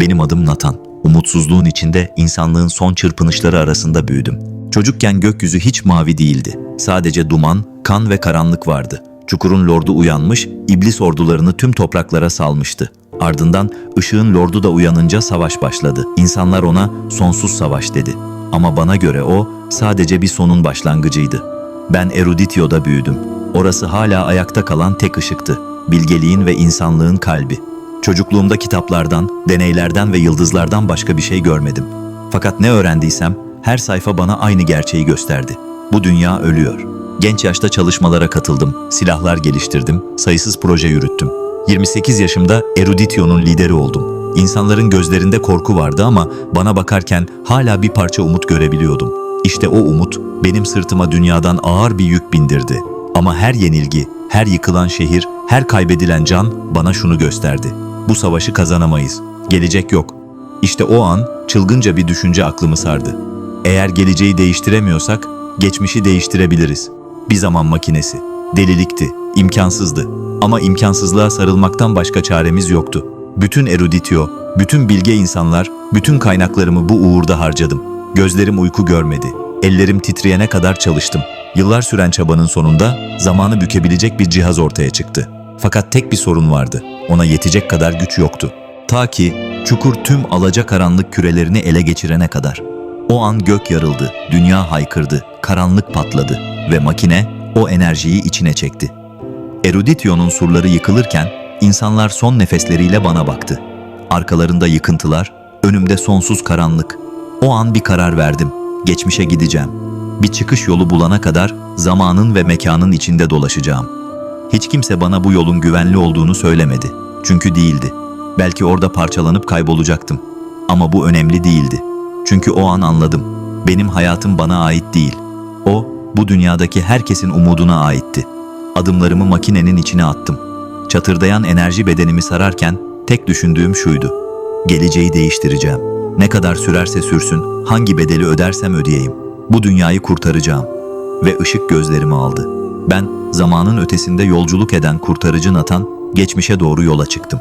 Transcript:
Benim adım Nathan. Umutsuzluğun içinde insanlığın son çırpınışları arasında büyüdüm. Çocukken gökyüzü hiç mavi değildi. Sadece duman, kan ve karanlık vardı. Çukurun lordu uyanmış, iblis ordularını tüm topraklara salmıştı. Ardından ışığın lordu da uyanınca savaş başladı. İnsanlar ona sonsuz savaş dedi. Ama bana göre o sadece bir sonun başlangıcıydı. Ben Eruditio'da büyüdüm. Orası hala ayakta kalan tek ışıktı. Bilgeliğin ve insanlığın kalbi. Çocukluğumda kitaplardan, deneylerden ve yıldızlardan başka bir şey görmedim. Fakat ne öğrendiysem her sayfa bana aynı gerçeği gösterdi. Bu dünya ölüyor. Genç yaşta çalışmalara katıldım, silahlar geliştirdim, sayısız proje yürüttüm. 28 yaşımda Eruditio'nun lideri oldum. İnsanların gözlerinde korku vardı ama bana bakarken hala bir parça umut görebiliyordum. İşte o umut benim sırtıma dünyadan ağır bir yük bindirdi. Ama her yenilgi, her yıkılan şehir, her kaybedilen can bana şunu gösterdi. Bu savaşı kazanamayız. Gelecek yok. İşte o an çılgınca bir düşünce aklımı sardı. Eğer geleceği değiştiremiyorsak geçmişi değiştirebiliriz. Bir zaman makinesi. Delilikti, imkansızdı. Ama imkansızlığa sarılmaktan başka çaremiz yoktu. Bütün eruditio, bütün bilge insanlar, bütün kaynaklarımı bu uğurda harcadım. Gözlerim uyku görmedi. Ellerim titreyene kadar çalıştım. Yıllar süren çabanın sonunda zamanı bükebilecek bir cihaz ortaya çıktı. Fakat tek bir sorun vardı. Ona yetecek kadar güç yoktu. Ta ki çukur tüm alacakaranlık kürelerini ele geçirene kadar. O an gök yarıldı, dünya haykırdı, karanlık patladı ve makine o enerjiyi içine çekti. Eruditio'nun surları yıkılırken insanlar son nefesleriyle bana baktı. Arkalarında yıkıntılar, önümde sonsuz karanlık. O an bir karar verdim. Geçmişe gideceğim. Bir çıkış yolu bulana kadar zamanın ve mekanın içinde dolaşacağım. Hiç kimse bana bu yolun güvenli olduğunu söylemedi. Çünkü değildi. Belki orada parçalanıp kaybolacaktım. Ama bu önemli değildi. Çünkü o an anladım. Benim hayatım bana ait değil. O, bu dünyadaki herkesin umuduna aitti. Adımlarımı makinenin içine attım. Çatırdayan enerji bedenimi sararken tek düşündüğüm şuydu. Geleceği değiştireceğim. Ne kadar sürerse sürsün, hangi bedeli ödersem ödeyeyim. Bu dünyayı kurtaracağım. Ve ışık gözlerimi aldı. Ben zamanın ötesinde yolculuk eden kurtarıcı Nathan, geçmişe doğru yola çıktım.